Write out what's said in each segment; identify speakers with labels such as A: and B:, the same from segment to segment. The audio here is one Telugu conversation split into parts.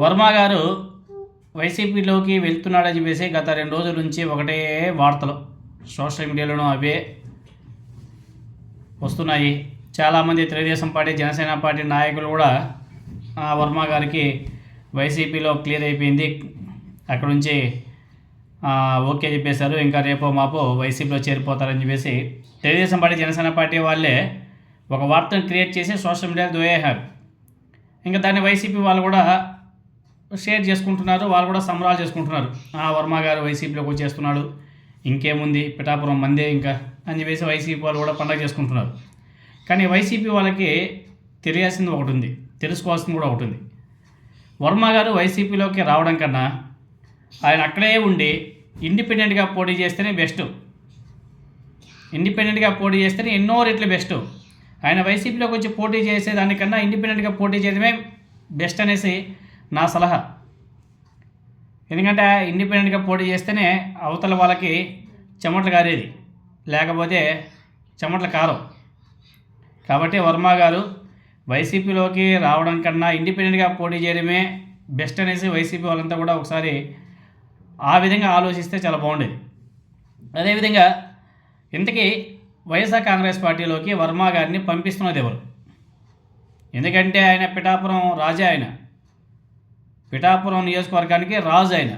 A: వర్మ గారు వైసీపీలోకి వెళ్తున్నాడని చెప్పేసి గత రెండు రోజుల నుంచి ఒకటే వార్తలు. సోషల్ మీడియాలోనూ అవే వస్తున్నాయి. చాలామంది తెలుగుదేశం పార్టీ జనసేన పార్టీ నాయకులు కూడా వర్మ గారికి వైసీపీలో క్లియర్ అయిపోయింది. అక్కడ నుంచి ఓకే చెప్పేశారు. ఇంకా రేపో మాపో వైసీపీలో చేరిపోతారని చెప్పేసి తెలుగుదేశం పార్టీ జనసేన పార్టీ వాళ్ళే ఒక వార్తను క్రియేట్ చేసి సోషల్ మీడియాలో దోయేశారు ఇంకా దాన్ని వైసీపీ వాళ్ళు కూడా షేర్ చేసుకుంటున్నారు వాళ్ళు కూడా సంబరాలు చేసుకుంటున్నారు. ఆ వర్మ గారు వైసీపీలోకి వచ్చేస్తున్నాడు. ఇంకేముంది? పిఠాపురం మందే ఇంకా అని చెప్పేసి వైసీపీ వాళ్ళు కూడా పండగ చేసుకుంటున్నారు. కానీ వైసీపీ వాళ్ళకి తెలియాల్సింది ఒకటి ఉంది. తెలుసుకోవాల్సింది కూడా ఒకటి ఉంది. వర్మ గారు వైసీపీలోకి రావడం కన్నా ఆయన అక్కడే ఉండి ఇండిపెండెంట్గా పోటీ చేస్తేనే బెస్ట్. ఇండిపెండెంట్గా పోటీ చేస్తేనే ఎన్నో రెట్లు బెస్ట్. ఆయన వైసీపీలోకి వచ్చి పోటీ చేసేదానికన్నా ఇండిపెండెంట్గా పోటీ చేయడమే బెస్ట్ అనేసి నా సలహా. ఎందుకంటే ఇండిపెండెంట్గా పోటీ చేస్తేనే అవతల వాళ్ళకి చెమటలు కారేది. లేకపోతే చెమటలు కారం కాబట్టి వర్మ గారు వైసీపీలోకి రావడం కన్నా ఇండిపెండెంట్గా పోటీ చేయడమే బెస్ట్ అనేసి వైసీపీ వాళ్ళంతా కూడా ఒకసారి ఆ విధంగా ఆలోచిస్తే చాలా బాగుండేది. అదేవిధంగా ఇంతకీ వైఎస్ఆర్ కాంగ్రెస్ పార్టీలోకి వర్మ గారిని పంపిస్తున్నది ఎవరు? ఎందుకంటే ఆయన పిఠాపురం రాజా ఆయన. పిఠాపురం నియోజకవర్గానికి రాజు ఆయన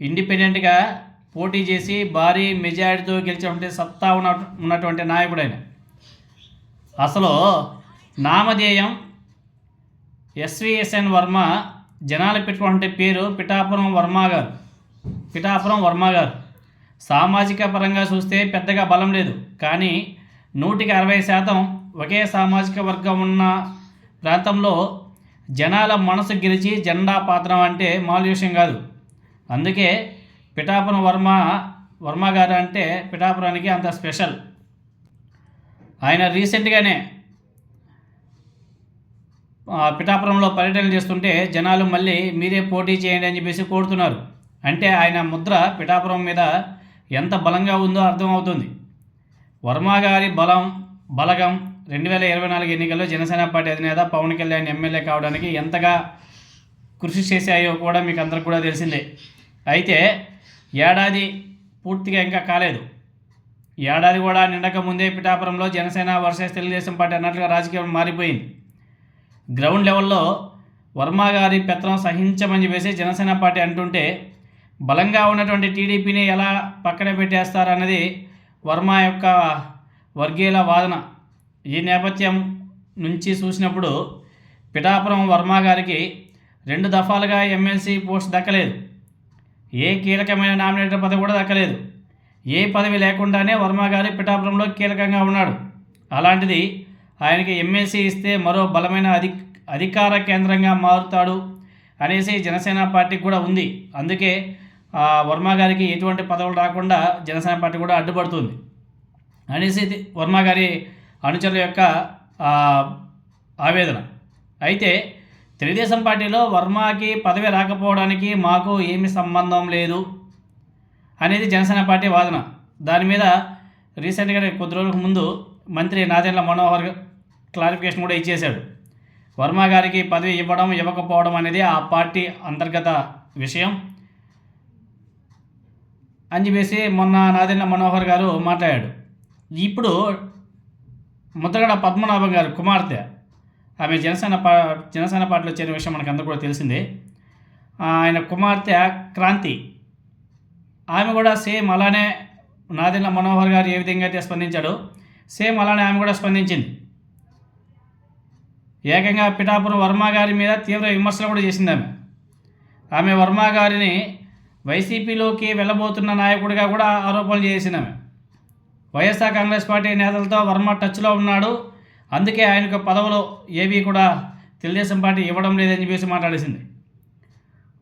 A: ఇండిపెండెంట్గా పోటీ చేసి భారీ మెజారిటీతో గెలిచినటువంటి సత్తా ఉన్న ఉన్నటువంటి నాయకుడు ఆయన అసలు నామధేయం ఎస్విఎస్ఎన్ వర్మ జనాలు పెట్టుకున్నటువంటి పేరు పిఠాపురం వర్మ గారు. పిఠాపురం వర్మ గారు. సామాజిక పరంగా చూస్తే పెద్దగా బలం లేదు. కానీ నూటికి అరవై శాతం ఒకే సామాజిక వర్గం ఉన్న ప్రాంతంలో జనాల మనసు గెలిచి జెండా పాత్రం అంటే మామూలు విషయం కాదు. అందుకే పిఠాపురం వర్మ వర్మ గారు అంటే పిఠాపురానికి అంత స్పెషల్. ఆయన రీసెంట్గానే పిఠాపురంలో పర్యటన చేస్తుంటే జనాలు మళ్ళీ మీరే పోటీ చేయండి అని చెప్పేసి కోరుతున్నారు. అంటే ఆయన ముద్ర పిఠాపురం మీద ఎంత బలంగా ఉందో అర్థమవుతుంది. వర్మ గారి బలం బలగం రెండు వేల ఇరవై నాలుగు ఎన్నికల్లో జనసేన పార్టీ అధినేత పవన్ కళ్యాణ్ ఎమ్మెల్యే కావడానికి ఎంతగా కృషి చేశాయో కూడా మీకు అందరికి కూడా తెలిసిందే. అయితే ఏడాది పూర్తిగా ఇంకా కాలేదు. ఏడాది కూడా నిండక ముందే పిఠాపురంలో జనసేన వర్సెస్ తెలుగుదేశం పార్టీ అన్నట్లుగా రాజకీయం మారిపోయింది. గ్రౌండ్ లెవెల్లో వర్మ గారి పెత్తనం సహించమని చెప్పేసి జనసేన పార్టీ అంటుంటే బలంగా ఉన్నటువంటి టీడీపీని ఎలా పక్కన పెట్టేస్తారన్నది వర్మ యొక్క వర్గీయుల వాదన. ఈ నేపథ్యం నుంచి చూసినప్పుడు పిఠాపురం వర్మ గారికి రెండు దఫాలుగా ఎమ్మెల్సీ పోస్ట్ దక్కలేదు. ఏ కీలకమైన నామినేటర్ పదవి కూడా దక్కలేదు. ఏ పదవి లేకుండానే వర్మ గారు పిఠాపురంలో కీలకంగా ఉన్నాడు. అలాంటిది ఆయనకి ఎమ్మెల్సీ ఇస్తే మరో బలమైన అధి అధికార కేంద్రంగా మారుతాడు అనేసి జనసేన పార్టీకి కూడా ఉంది. అందుకే ఆ వర్మ గారికి ఎటువంటి పదవులు రాకుండా జనసేన పార్టీ కూడా అడ్డుపడుతుంది అనేసి ఇది వర్మ గారి అనుచరుల యొక్క ఆవేదన. అయితే తెలుగుదేశం పార్టీలో వర్మకి పదవి రాకపోవడానికి మాకు ఏమి సంబంధం లేదు అనేది జనసేన పార్టీ వాదన. దాని మీద రీసెంట్గా కొద్ది రోజులకు ముందు మంత్రి నాదెండ్ల మనోహర్ క్లారిఫికేషన్ కూడా ఇచ్చేశాడు. వర్మ గారికి పదవి ఇవ్వడం ఇవ్వకపోవడం అనేది ఆ పార్టీ అంతర్గత విషయం అని చెప్పేసి మొన్న నాదెండ్ల మనోహర్ గారు మాట్లాడాడు. ఇప్పుడు ముద్రగడ పద్మనాభం గారు కుమార్తె. ఆమె జనసేన పా జనసేన పార్టీలో చేరిన విషయం మనకు అందరూ కూడా తెలిసిందే. ఆయన కుమార్తె క్రాంతి. ఆమె కూడా సేమ్ అలానే నాదెండ్ల మనోహర్ గారు ఏ విధంగా అయితే స్పందించాడో సేమ్ అలానే ఆమె కూడా స్పందించింది. ఏకంగా పిఠాపురం వర్మ గారి మీద తీవ్ర విమర్శలు కూడా చేసింది ఆమె. ఆమె వర్మ గారిని వైసీపీలోకి వెళ్ళబోతున్న నాయకుడిగా కూడా ఆరోపణలు చేసింది ఆమె. వైఎస్ఆర్ కాంగ్రెస్ పార్టీ నేతలతో వర్మ టచ్లో ఉన్నాడు. అందుకే ఆయనకు పదవులు ఏవి కూడా తెలుగుదేశం పార్టీ ఇవ్వడం లేదని చెప్పేసి మాట్లాడేసింది.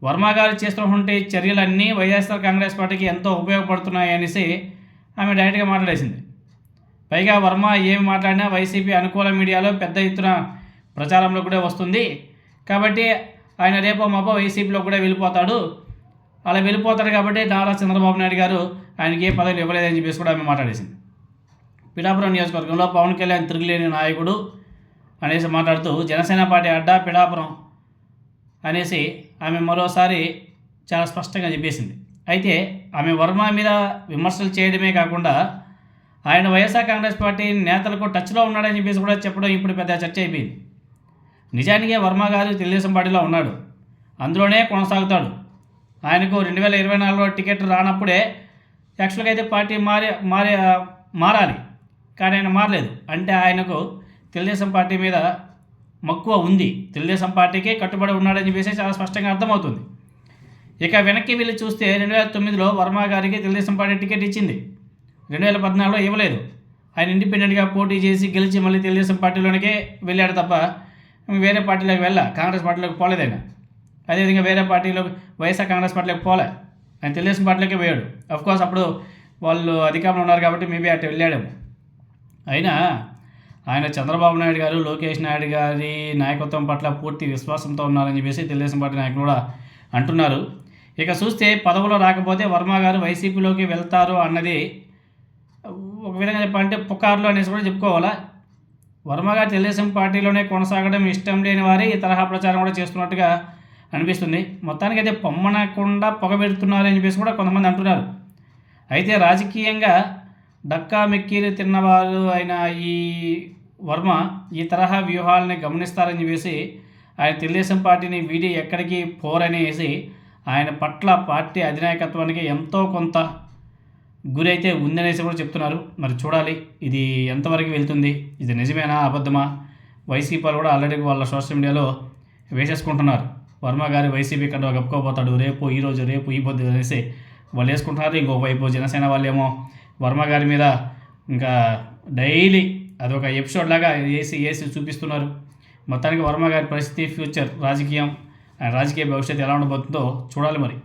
A: వర్మ గారు చేస్తున్నటువంటి చర్యలన్నీ వైఎస్ఆర్ కాంగ్రెస్ పార్టీకి ఎంతో ఉపయోగపడుతున్నాయి అనేసి ఆమె డైరెక్ట్గా మాట్లాడేసింది. పైగా వర్మ ఏమి మాట్లాడినా వైసీపీ అనుకూల మీడియాలో పెద్ద ఎత్తున ప్రచారంలో కూడా వస్తుంది. కాబట్టి ఆయన రేపో మాపో వైసీపీలో కూడా వెళ్ళిపోతాడు. అలా వెళ్ళిపోతాడు కాబట్టి నారా చంద్రబాబు నాయుడు గారు ఆయనకి ఏ పదవులు ఇవ్వలేదని చెప్పేసి కూడా ఆమె మాట్లాడేసింది. పిఠాపురం నియోజకవర్గంలో పవన్ కళ్యాణ్ తిరుగులేని నాయకుడు అనేసి మాట్లాడుతూ జనసేన పార్టీ అడ్డా పిఠాపురం అనేసి ఆమె మరోసారి చాలా స్పష్టంగా చెప్పేసింది. అయితే ఆమె వర్మ మీద విమర్శలు చేయడమే కాకుండా ఆయన వైఎస్ఆర్ కాంగ్రెస్ పార్టీ నేతలకు టచ్లో ఉన్నాడని చెప్పేసి కూడా చెప్పడం ఇప్పుడు పెద్ద చర్చ అయిపోయింది. నిజానికి వర్మ గారు తెలుగుదేశం పార్టీలో ఉన్నాడు. అందులోనే కొనసాగుతాడు. ఆయనకు రెండు వేల ఇరవై నాలుగులో టికెట్ రానప్పుడే యాక్చువల్గా అయితే పార్టీ మారే మారే మారాలి. కానీ ఆయన మారలేదు. అంటే ఆయనకు తెలుగుదేశం పార్టీ మీద మక్కువ ఉంది. తెలుగుదేశం పార్టీకే కట్టుబడి ఉన్నాడని చెప్పేసి చాలా స్పష్టంగా అర్థమవుతుంది. ఇక వెనక్కి వెళ్ళి చూస్తే రెండు వేల తొమ్మిదిలో వర్మ గారికి తెలుగుదేశం పార్టీ టికెట్ ఇచ్చింది. రెండు వేల పద్నాలుగులో ఇవ్వలేదు. ఆయన ఇండిపెండెంట్గా పోటీ చేసి గెలిచి మళ్ళీ తెలుగుదేశం పార్టీలోనికే వెళ్ళాడు తప్ప వేరే పార్టీలోకి వెళ్ళా కాంగ్రెస్ పార్టీలోకి పోలేదు ఆయన. అదేవిధంగా వేరే పార్టీలో వైఎస్ఆర్ కాంగ్రెస్ పార్టీలోకి పోలే. ఆయన తెలుగుదేశం పార్టీలోకి పోయాడు. కోర్స్ అప్పుడు వాళ్ళు అధికారంలో ఉన్నారు కాబట్టి మేబీ అటు వెళ్ళాడేమో అయినా ఆయన చంద్రబాబు నాయుడు గారు లోకేష్ నాయుడు గారి నాయకత్వం పట్ల పూర్తి విశ్వాసంతో ఉన్నారని చెప్పేసి తెలుగుదేశం పార్టీ నాయకులు కూడా అంటున్నారు. ఇక చూస్తే పదవులో రాకపోతే వర్మ గారు వైసీపీలోకి వెళ్తారు అన్నది ఒక విధంగా చెప్పాలంటే పుకార్లు అనేసి కూడా చెప్పుకోవాలా? వర్మ గారు తెలుగుదేశం పార్టీలోనే కొనసాగడం ఇష్టం లేని వారే ఈ తరహా ప్రచారం కూడా చేస్తున్నట్టుగా అనిపిస్తుంది. మొత్తానికి అయితే పొమ్మనకుండా పొగబెడుతున్నారు అని చెప్పేసి కూడా కొంతమంది అంటున్నారు. అయితే రాజకీయంగా డక్కా మెక్కీలు తిన్నవారు అయిన ఈ వర్మ ఈ తరహా వ్యూహాలని గమనిస్తారని చెప్పేసి ఆయన తెలుగుదేశం పార్టీని వీడి ఎక్కడికి పోరనేసి ఆయన పట్ల పార్టీ అధినాయకత్వానికి ఎంతో కొంత గురి అయితే ఉందనేసి కూడా చెప్తున్నారు. మరి చూడాలి ఇది ఎంతవరకు వెళ్తుంది? ఇది నిజమేనా? అబద్ధమా? వైసీపీ వాళ్ళు కూడా ఆల్రెడీ వాళ్ళ సోషల్ మీడియాలో వేసేసుకుంటున్నారు. వర్మ గారి వైసీపీ కంటే గప్పుకోబోతాడు రేపు ఈరోజు రేపు ఈ పొద్దు అనేసి వాళ్ళు వేసుకుంటున్నారు. ఇంకోవైపు వైపు జనసేన వాళ్ళేమో వర్మ గారి మీద ఇంకా డైలీ అదొక ఎపిసోడ్ లాగా వేసి వేసి చూపిస్తున్నారు. మొత్తానికి వర్మ గారి పరిస్థితి ఫ్యూచర్ రాజకీయం రాజకీయ భవిష్యత్తు ఎలా ఉండబోతుందో చూడాలి మరి.